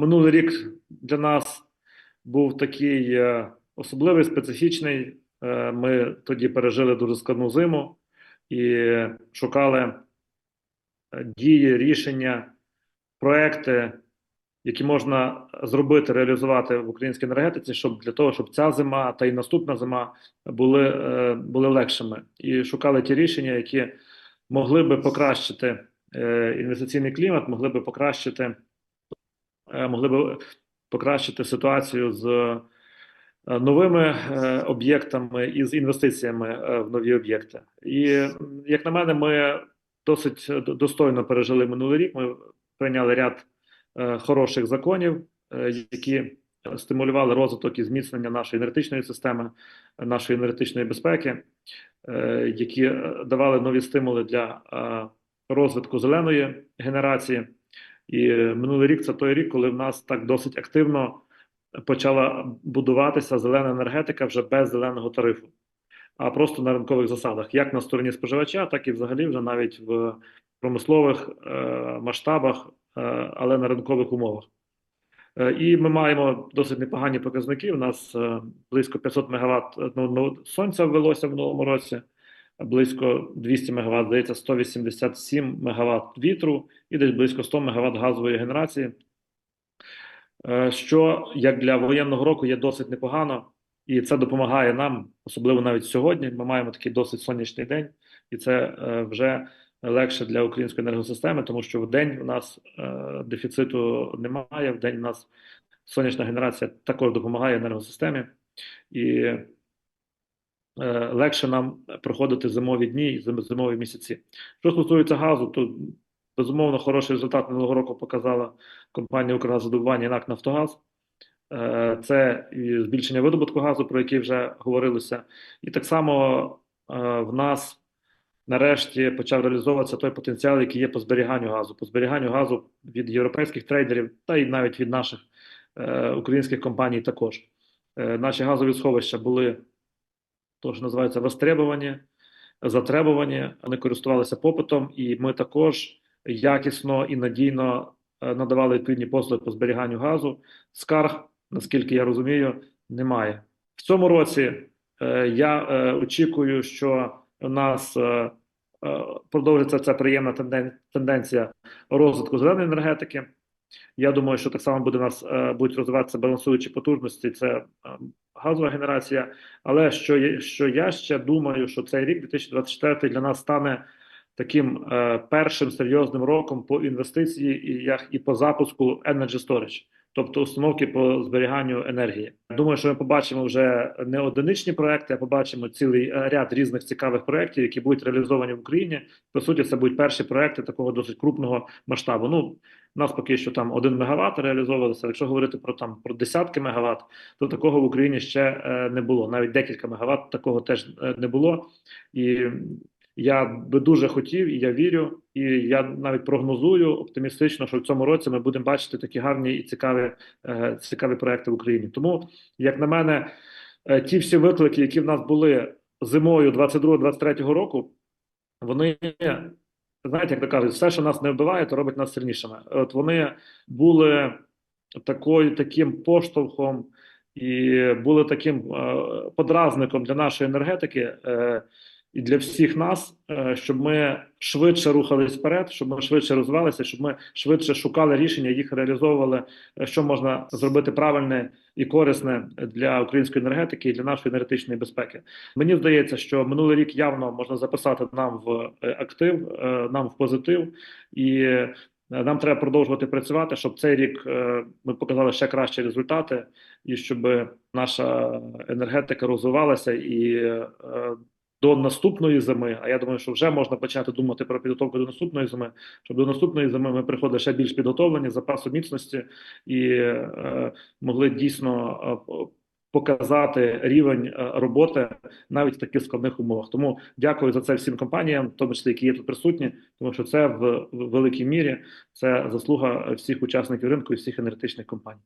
минулий рік для нас був такий е, особливий, специфічний. Е, Ми тоді пережили дуже складну зиму і шукали е, дії, рішення, проекти, які можна зробити, реалізувати в українській енергетиці, щоб для того, щоб ця зима та й наступна зима були, були легшими. І шукали ті рішення, які могли би покращити інвестиційний клімат, могли би покращити, могли би покращити ситуацію з е, новими е, об'єктами і з інвестиціями е, в нові об'єкти. І як на мене, ми досить достойно пережили минулий рік. Ми прийняли ряд е, хороших законів, е, які стимулювали розвиток і зміцнення нашої енергетичної системи, е, нашої енергетичної безпеки, е, які е, давали нові стимули для е, розвитку зеленої генерації. І е, минулий рік це той рік, коли в нас так досить активно почала будуватися зелена енергетика вже без зеленого тарифу, а просто на ринкових засадах, як на стороні споживача, так і взагалі вже навіть в промислових е, масштабах, е, але на ринкових умовах. Е, І ми маємо досить непогані показники. У нас е, близько 500 МВт ну, ну, сонця ввелося в минулому році, близько 200 МВт, здається, 187 МВт вітру і десь близько 100 МВт газової генерації. Е, Що як для воєнного року є досить непогано, і це допомагає нам, особливо навіть сьогодні. Ми маємо такий досить сонячний день, і це е, вже легше для української енергосистеми, тому що в день у нас е, дефіциту немає. В день у нас сонячна генерація також допомагає енергосистемі, і легше нам проходити зимові дні і зимові місяці. Що стосується газу, то безумовно хороший результат минулого року показала компанія «Укргазвидобування» і НАК «Нафтогаз». Е, Це і збільшення видобутку газу, про який вже говорилося, і так само е, в нас нарешті почав реалізовуватися той потенціал, який є по зберіганню газу, по зберіганню газу від європейських трейдерів, та й навіть від наших е, українських компаній також. Е, Наші газові сховища були то, що називається востребовані, затребувані, вони користувалися попитом, і ми також якісно і надійно е, надавали відповідні послуги по зберіганню газу. Скарг, наскільки я розумію, немає. В цьому році е, я е, очікую, що у нас продовжиться ця приємна тенден- тенденція розвитку зеленої енергетики. Я думаю, що так само буде у нас будуть розвиватися балансуючі потужності. Це е, газова генерація. Але що що я ще думаю, що цей рік, 2024, для нас стане таким е, першим серйозним роком по інвестиції і як і по запуску Energy Storage, тобто установки по зберіганню енергії. Думаю, що ми побачимо вже не одиничні проекти, а побачимо цілий е, ряд різних цікавих проєктів, які будуть реалізовані в Україні. По суті, це будуть перші проекти такого досить крупного масштабу. Ну, у нас поки що там 1 мегаватт реалізовувалося. Якщо говорити про там про десятки мегаватт, то такого в Україні ще е, не було. Навіть декілька мегаватт такого теж е, не було. І я би дуже хотів, і я вірю, і я навіть прогнозую оптимістично, що в цьому році ми будемо бачити такі гарні і цікаві, е, цікаві проекти в Україні. Тому, як на мене, е, ті всі виклики, які в нас були зимою 22-23 року, вони знаєте, як то кажуть, все, що нас не вбиває, то робить нас сильнішими. От вони були такою таким поштовхом і були таким е, подразником для нашої енергетики е, і для всіх нас, е, щоб ми швидше рухались вперед, щоб ми швидше розвивалися, щоб ми швидше шукали рішення, їх реалізовували, е, що можна зробити правильне і корисне для української енергетики і для нашої енергетичної безпеки. Мені здається, що минулий рік явно можна записати нам в е, актив, нам в позитив, і нам треба продовжувати працювати, щоб цей рік ми показали ще кращі результати, і щоб наша енергетика розвивалася і до наступної зими. А я думаю, що вже можна почати думати про підготовку до наступної зими, щоб до наступної зими ми приходили ще більш підготовлені, запасу міцності і е, могли дійсно е, показати рівень е, роботи навіть в таких складних умовах. Тому дякую за це всім компаніям, в тому числі які є тут присутні, тому що це в, в великій мірі це заслуга всіх учасників ринку і всіх енергетичних компаній.